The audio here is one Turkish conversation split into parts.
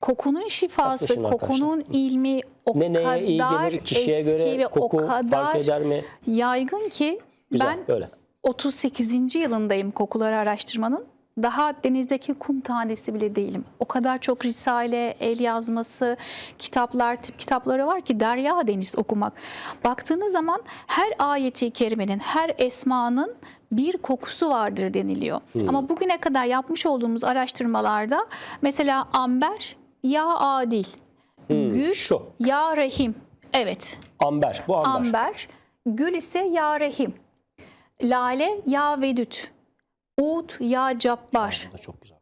kokunun şifası, kokunun ilmi o Ne neye iyi kadar gelir kişiye eski göre ve koku o kadar fark eder mi? yaygın ki Güzel ben böyle. 38. yılındayım kokuları araştırmanın. Daha denizdeki kum tanesi bile değilim. O kadar çok risale, el yazması, kitaplar, tip kitapları var ki derya deniz okumak. Baktığınız zaman her ayeti kerimenin, her esmanın bir kokusu vardır deniliyor. Ama bugüne kadar yapmış olduğumuz araştırmalarda mesela amber, ya adil, gül, şu. ya rahim. Evet, Amber. Bu amber. amber, gül ise ya rahim. Lale ya vedüt. Ud ya cabbar. Bu da çok güzel.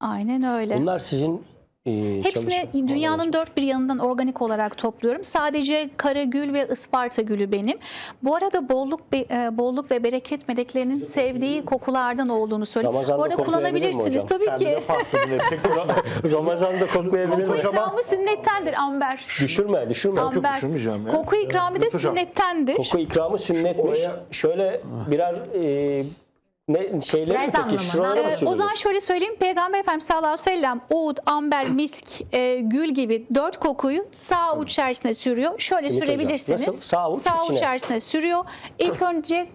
Aynen öyle. Bunlar sizin e, Hepsini dünyanın dört bir yanından organik olarak topluyorum. Sadece karagül ve ısparta gülü benim. Bu arada bolluk be- e, bolluk ve bereket meleklerinin sevdiği kokulardan olduğunu söylüyorum. Ramazan'da Bu arada kullanabilirsiniz hocam? tabii Kendine ki. başına. Ramazan'da koklayabilir Koku ikramı sünnettendir amber. Düşürme, düşürme. Çok Amber. düşünmeyeceğim ya. Koku ikramı da hocam. sünnettendir. Koku ikramı sünnetmiş. Oraya- Şöyle birer e, ne şeyleri mi peki? damlama, Şuralara mı. Ee, o sürülür? zaman şöyle söyleyeyim. Peygamber Efendimiz sallallahu aleyhi ve sellem oud, amber, misk, e, gül gibi dört kokuyu sağ avuç içerisine sürüyor. Şöyle hocam, sürebilirsiniz. nasıl? Sağ avuç içine. içerisine sürüyor. İlk önce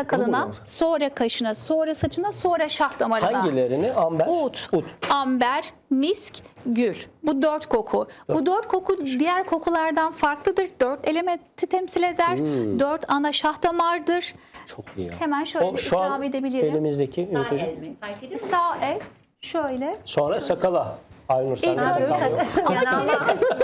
sakalına, sonra kaşına, sonra saçına, sonra şah damarına. Hangilerini? Amber. Oud, Ud. amber, misk, gül. Bu dört koku. Bu dört koku diğer kokulardan farklıdır. Dört elementi temsil eder. Hmm. Dört ana şah damardır. Çok iyi ya. Hemen şöyle O, bir şu ikram an edebilirim. elimizdeki Ümit hocam. Fark ediyor musun? Sağ el şöyle. Sonra sakala. Aynur sen de sakal yok. Ama çene kısmı,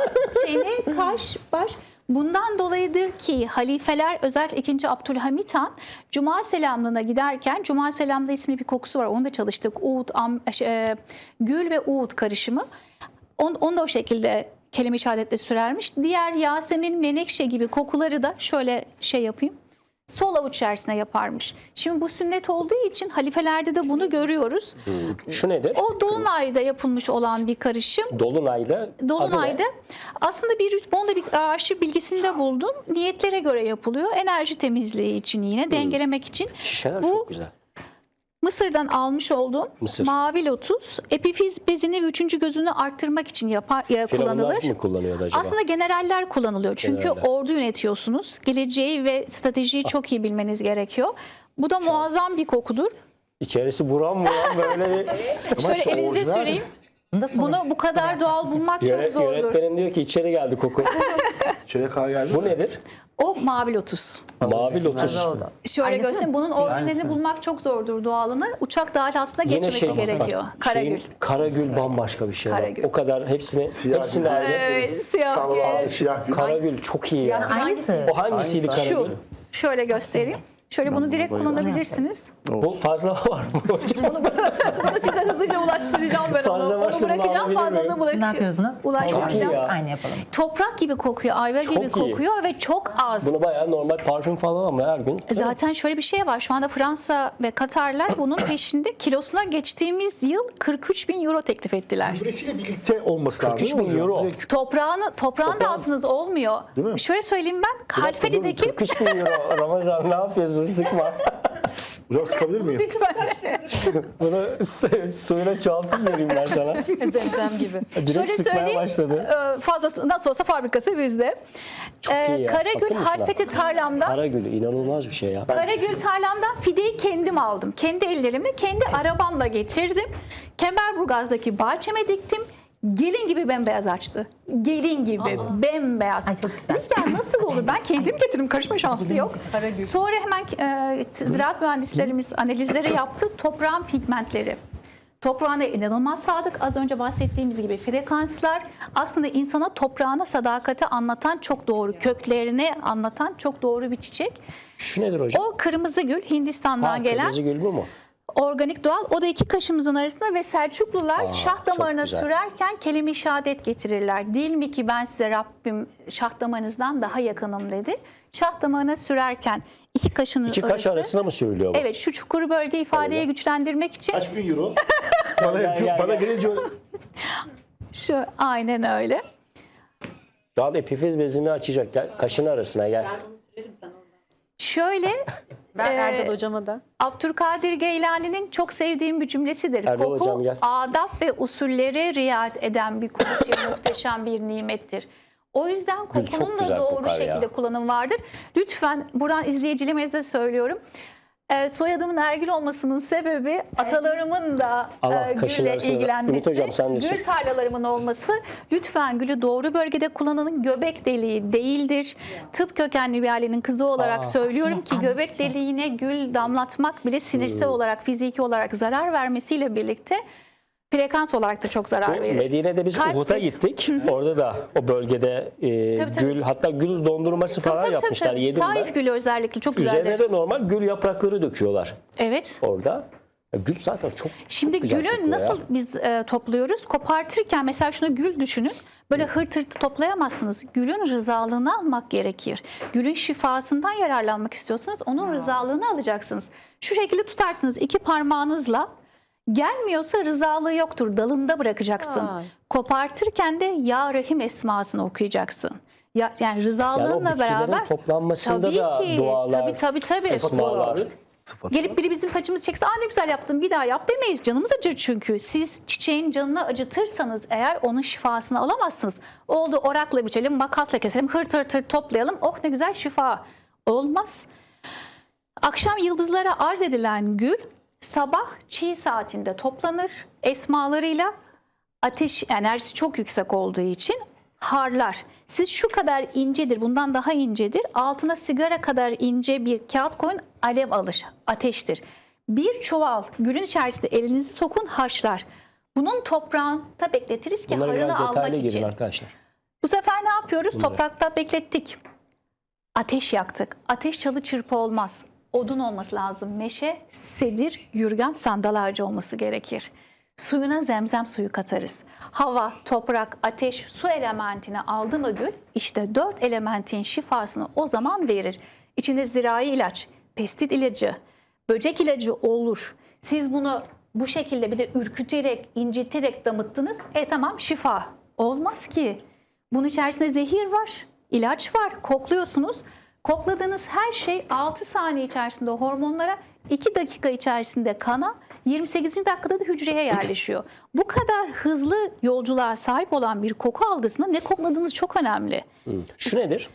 çene, kaş, baş. Bundan dolayıdır ki halifeler özellikle 2. Abdülhamit Han Cuma selamlığına giderken Cuma selamlığı ismli bir kokusu var. Onu da çalıştık. Uğut, am, e, gül ve uğut karışımı. On, onu da o şekilde kelime-i şehadetle sürermiş. Diğer Yasemin, Menekşe gibi kokuları da şöyle şey yapayım. Sol avuç içerisine yaparmış. Şimdi bu sünnet olduğu için halifelerde de bunu görüyoruz. Şu nedir? O Dolunay'da yapılmış olan bir karışım. Dolunay'da. Dolunay'da aslında bir bunu da bir arşiv bilgisinde buldum. Niyetlere göre yapılıyor. Enerji temizliği için yine dengelemek için. Şişeler Bu çok güzel. Mısır'dan almış olduğum Mısır. mavi lotus epifiz bezini ve üçüncü gözünü arttırmak için yapar, ya, Firavunlar kullanılır. mı kullanıyordu acaba? Aslında generaller kullanılıyor. Çünkü Generaller. ordu yönetiyorsunuz. Geleceği ve stratejiyi çok iyi bilmeniz gerekiyor. Bu da muazzam bir kokudur. İçerisi buram buram böyle bir Şöyle işte elinize orijinal. süreyim. Bunu bu kadar doğal bulmak çok Yönet, zordur. yönetmenim diyor ki içeri geldi koku. İçeriye kar geldi. Bu nedir? O mavi lotus. Mavi lotus. Şöyle Aynısı göstereyim. Bunun orijinalini bulmak çok zordur doğalını. Uçak dahil aslında Yine geçmesi şey gerekiyor. bak, Karagül. şeyin- Karagül bambaşka bir şey. Karagül. O kadar hepsini Siyah hepsini gül. Evet, siyah. Gül. siyah gül. Karagül çok iyi ya. Aynısı. O hangisiydi Hangisi? Şu. Karagül? Şöyle göstereyim. Şöyle bunu direkt kullanabilirsiniz. Bu fazla var mı hocam? Bunu size hızlıca ulaştıracağım ben onu. Fazla Onu bunu bırakacağım fazla da Ne bırakacağım. bunu? Ulaştıracağım. ya. Aynı yapalım. Toprak gibi kokuyor, ayva Çok gibi iyi. kokuyor ve çok az. Bunu bayağı normal parfüm falan ama her gün. Zaten şöyle bir şey var. Şu anda Fransa ve Katarlar bunun peşinde kilosuna geçtiğimiz yıl 43 bin euro teklif ettiler. Birisiyle birlikte olması lazım. 43 bin euro. Toprağını, toprağını da alsınız olmuyor. Değil mi? Şöyle söyleyeyim ben. Halfeli'deki 43 bin euro. Ramazan ne yapıyorsun? Sıkma. Hocam sıkabilir miyim? lütfen Bunu su- suyla çoğaltıp vereyim ben sana. Zemzem gibi. Direkt Şöyle sıkmaya söyleyeyim. başladı. e, fazlası nasıl olsa fabrikası bizde. Çok iyi ya. Karagül Bakın. Harfeti tarlamdan Karagül inanılmaz bir şey ya. Karagül tarlamdan fideyi kendim aldım. Kendi ellerimle, kendi arabamla getirdim. Kemerburgaz'daki bahçeme diktim. Gelin gibi bembeyaz açtı. Gelin gibi bembeyaz. Ay, çok güzel. Ya nasıl olur? Ben kendim getirdim. Karışma şansı yok. Sonra hemen e, ziraat mühendislerimiz analizleri yaptı. Toprağın pigmentleri. Toprağına inanılmaz sadık. Az önce bahsettiğimiz gibi frekanslar aslında insana toprağına sadakati anlatan çok doğru. Köklerini anlatan çok doğru bir çiçek. Şu nedir hocam? O kırmızı gül Hindistan'dan Ha, gelen Kırmızı gül bu mu? Organik doğal. O da iki kaşımızın arasında ve Selçuklular Aa, şah damarına sürerken kelime-i şehadet getirirler. Değil mi ki ben size Rabbim şah damarınızdan daha yakınım dedi. Şah damarına sürerken iki kaşın İki kaş arası. arasına mı sürülüyor bu? Evet şu çukuru bölge ifadeyi Öyle. güçlendirmek için Kaç bin euro? bana yapıyor, gel, bana gel. gelince şu aynen öyle. Şu an epifiz bezini açacak. Gel, kaşın arasına gel. Şöyle Ben Ee, Erdal hocama da. Abdülkadir Geylani'nin çok sevdiğim bir cümlesidir. Erdal Koku hocam gel. adab ve usullere riayet eden bir için muhteşem bir nimettir. O yüzden kokunun da güzel doğru kokar ya. şekilde kullanım vardır. Lütfen buradan izleyicilerimize söylüyorum. Ee, soyadımın Ergül olmasının sebebi atalarımın da Allah e, gülle arasına- ilgilenmesi. Ümit hocam sen? Gül tarlalarımın olması. Lütfen gülü doğru bölgede kullanın. Göbek deliği değildir. Tıp kökenli bir ailenin kızı olarak Aa. söylüyorum ki göbek deliğine gül damlatmak bile sinirsel Hmm. olarak, fiziki olarak zarar vermesiyle birlikte frekans olarak da çok zarar Bu verir. Medine'de biz Kalp Uhud'a gittik. Orada da o bölgede e, Tabii, tabii. gül hatta gül dondurması Tabii, falan tabii, tabii, yapmışlar. tabii. Yedim Taif ben. gülü özellikle çok Üzerine güzeldir. de normal gül yaprakları döküyorlar Evet. orada. Ya Gül zaten çok, Şimdi çok güzel gülü kokuyor nasıl ya. biz e, topluyoruz? Kopartırken mesela şunu gül düşünün. Böyle hırt hırt toplayamazsınız. Gülün rızalığını almak gerekir. Gülün şifasından yararlanmak istiyorsunuz. Onun rızalığını alacaksınız. Şu şekilde tutarsınız iki parmağınızla. Gelmiyorsa rızalığı yoktur. Dalında bırakacaksın. Vay. Kopartırken de Ya Rahim esmasını okuyacaksın. Ya, yani Yani rızalığınla bitkilerin beraber toplanmasında tabii da ki, dualar, tabii tabii tabii. esmalar. Sıfatı. Gelip biri bizim saçımızı çekse aa ne güzel yaptın bir daha yap demeyiz. Canımız acır çünkü. Siz çiçeğin canını acıtırsanız eğer onun şifasını alamazsınız. Oldu orakla biçelim, makasla keselim, hırt hırt hırt toplayalım. Oh ne güzel şifa. Olmaz. Akşam yıldızlara arz edilen gül sabah çiğ saatinde toplanır. Esmalarıyla ateş enerjisi çok yüksek olduğu için harlar. Siz şu kadar incedir, bundan daha incedir. Altına sigara kadar ince bir kağıt koyun, alev alır, ateştir. Bir çuval gülün içerisinde elinizi sokun, haşlar. Bunun toprağında bekletiriz ki Bunlara harını almak için. girin arkadaşlar. Bu sefer ne yapıyoruz? Bunları. Toprakta beklettik. Ateş yaktık. Ateş çalı çırpı olmaz. Odun olması lazım. Meşe, sedir, gürgen, sandal ağacı olması gerekir. Suyuna zemzem suyu katarız. Hava, toprak, ateş, su elementini aldı mı gül, işte dört elementin şifasını o zaman verir. İçinde zirai ilaç, pestit ilacı, böcek ilacı olur. Siz bunu bu şekilde bir de ürküterek, inciterek damıttınız. E tamam şifa. Olmaz ki. Bunun içerisinde zehir var, ilaç var. Kokluyorsunuz. Kokladığınız her şey 6 saniye içerisinde hormonlara, 2 dakika içerisinde kana, 28. dakikada da hücreye yerleşiyor. Bu kadar hızlı yolculuğa sahip olan bir koku algısında ne kokladığınız çok önemli. Şu nedir?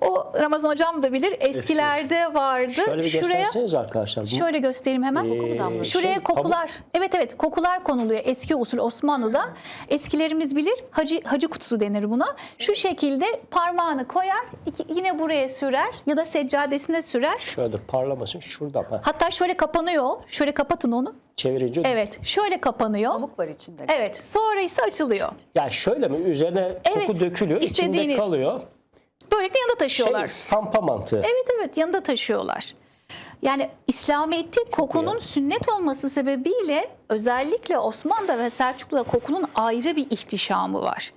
O Ramazan hocam da bilir. Eskilerde vardı. Şöyle bir Şuraya gösterseniz arkadaşlar. Bu Şöyle göstereyim hemen. Ee, damlası. Şuraya şey, kokular. Evet evet kokular konuluyor eski usul Osmanlı'da. Eskilerimiz bilir. Hacı hacı kutusu denir buna. Şu şekilde parmağını koyar, iki, yine buraya sürer ya da seccadesine sürer. Şöyle parlamasın şuradan. Ha, Hatta şöyle kapanıyor. Şöyle kapatın onu. çevirince. Evet, şöyle kapanıyor. Pamuk var içinde. Evet, sonra ise açılıyor. Ya şöyle mi? Üzerine koku Evet, dökülüyor. içinde istediğiniz. Kalıyor. Böylelikle yanında taşıyorlar. Şey, stampa mantığı. Evet evet yanında taşıyorlar. Yani İslamiyet'te kokunun iyi. sünnet olması sebebiyle özellikle Osmanlı'da ve Selçuklu'da kokunun ayrı bir ihtişamı var.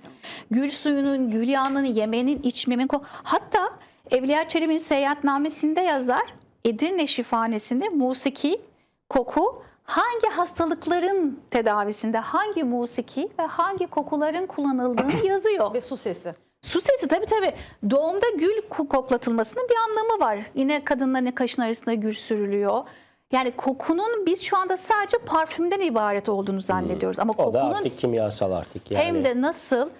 Gül suyunun, gül yağının, yemenin, içmemin Hatta Evliya Çelebi'nin seyahatnamesinde yazar Edirne Şifahanesi'nde musiki, koku hangi hastalıkların tedavisinde hangi musiki ve hangi kokuların kullanıldığını yazıyor. Ve su sesi. Su sesi tabii tabii. Doğumda gül ko- koklatılmasının bir anlamı var. Yine kadınların kaşın arasında gül sürülüyor. Yani kokunun biz şu anda sadece parfümden ibaret olduğunu zannediyoruz. Ama O da kokunun artık kimyasal artık yani. hem de nasıl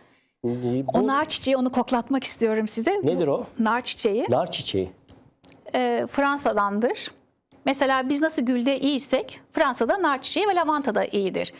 Bu, o nar çiçeği onu koklatmak istiyorum size. Nedir o? Nar çiçeği nar çiçeği. e, Fransa'dandır. Mesela biz nasıl gülde iyiysek Fransa'da nar çiçeği ve lavanta da iyidir.